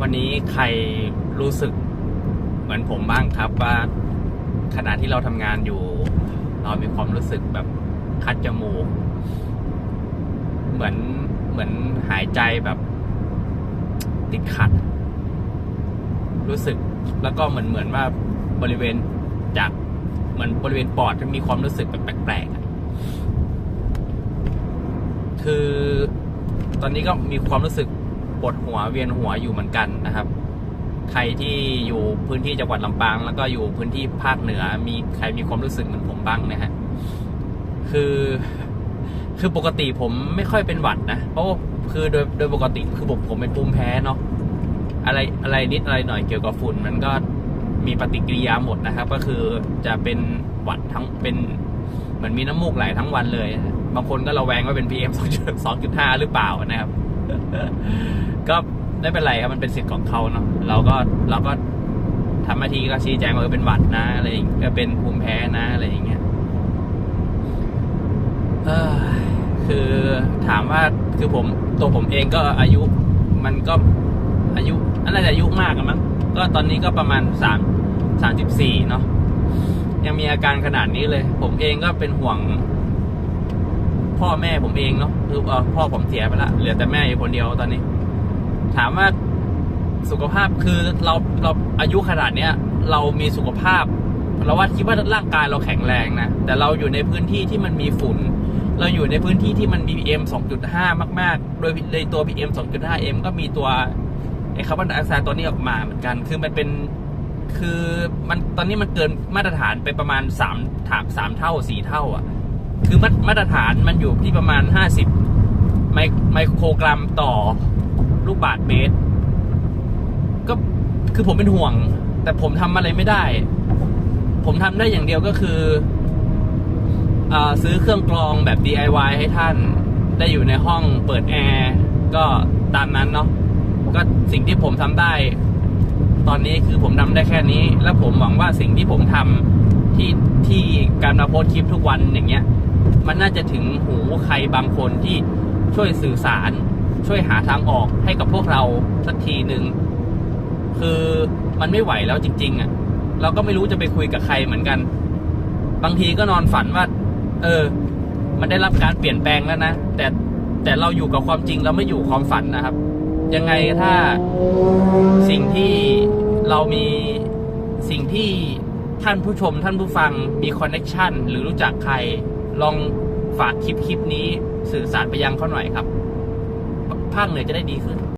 วันนี้ใครรู้สึกเหมือนผมบ้างครับว่าขณะที่เราทำงานอยู่ เรามีความรู้สึกแบบคัดจมูก เหมือนเหมือนหายใจแบบ ติดขัด รู้สึกแล้วก็เหมือนเหมือนว่าบริเวณจากเหมือนบริเวณปอดจะมีความรู้สึกแบบแปลกๆคือตอนนี้ก็มีความรู้สึก ปวดหัวเวียนหัวอยู่เหมือนกันนะครับ ใครที่อยู่พื้นที่จังหวัดลำปาง แล้วก็อยู่พื้นที่ภาคเหนือ มีใครมีความรู้สึกเหมือนผมบ้างนะฮะคือคือปกติผมไม่ค่อยเป็นหวัดนะเพราะว่าคือโดยโดยปกติคือผมผมเป็นภูมิแพ้เนาะอะไรอะไรนิดอะไรหน่อยเกี่ยวกับฝุ่น มันก็มีปฏิกิริยาหมดนะครับ ก็คือจะเป็นหวัดทั้งเป็นเหมือนมีน้ำมูกไหลทั้งวันเลย บางคนก็ระแวงว่าเป็น PM 2.5 หรือเปล่านะครับ ก็ไม่เป็นไรครับมันเป็นสิทธิ์ของเขาเนาะเราก็เราก็ทำหน้าที่ก็ชี้แจงว่าเออเป็นหวัดนะอะไรอย่างก็เป็นภูมิแพ้นะอะไรอย่างเงี้ยเออคือถามว่าคือผมตัวผมเองก็อายุ มันก็อายุน่าจะอายุมากกันมั้งก็ตอนนี้ก็ประมาณสามสามสิบสี่เนาะยังมีอาการขนาดนี้เลย ผมเองก็เป็นห่วง พ่อแม่ผมเองเนาะคือพ่อผมเสียไปละเหลือแต่แม่อยู่คนเดียวตอนนี้ ถามว่าสุขภาพคือเราเราอายุขนาดเนี้ย เรามีสุขภาพ เราว่าคิดว่าร่างกายเราแข็งแรงนะ แต่เราอยู่ในพื้นที่ที่มันมีฝุ่น เราอยู่ในพื้นที่ที่มันมี PM 2.5 มาก ๆ โดยในตัว PM 2.5 M ก็มีตัวไอ้คาร์บอนไดออกไซด์ตัวนี้ออกมาเหมือนกัน คือมันเป็นคือมันตอนนี้มันเกินมาตรฐานไปประมาณ3ถามสามเท่าสี่เท่า อะ คือมามาตรฐานมันอยู่ที่ประมาณ 50 ไมโครกรัมต่อลูกบาทเมตร ก็คือผมเป็นห่วง แต่ผมทำอะไรไม่ได้ ผมทำได้อย่างเดียวก็คืออซื้อเครื่องกรองแบบ DIY ให้ท่าน ได้อยู่ในห้องเปิดแอร์ก็ตามนั้นเนาะก็สิ่งที่ผมทำได้ ตอนนี้คือผมทำได้แค่นี้ และผมหวังว่าสิ่งที่ผมทำ ที่ที่การมาโพสคลิปทุกวันอย่างเงี้ย มันน่าจะถึงหูใครบางคนที่ช่วยสื่อสาร ช่วยหาทางออกให้กับพวกเราสักทีหนึ่งคือมันไม่ไหวแล้วจริง ๆอะเราก็ไม่รู้จะไปคุยกับใครเหมือนกัน บางทีก็นอนฝันว่า เออ มันได้รับการเปลี่ยนแปลงแล้วนะแต่แต่เราอยู่กับความจริงเราไม่อยู่ความฝันนะครับ ยังไงถ้าสิ่งที่เรามีสิ่งที่ ท่านผู้ชมท่านผู้ฟังมีคอนเน็ชันหรือรู้จักใคร ลองฝากคลิปคลิปนี้สื่อสารไปยังเขาหน่อยครับ ภาคเหนือจะได้ดีขึ้น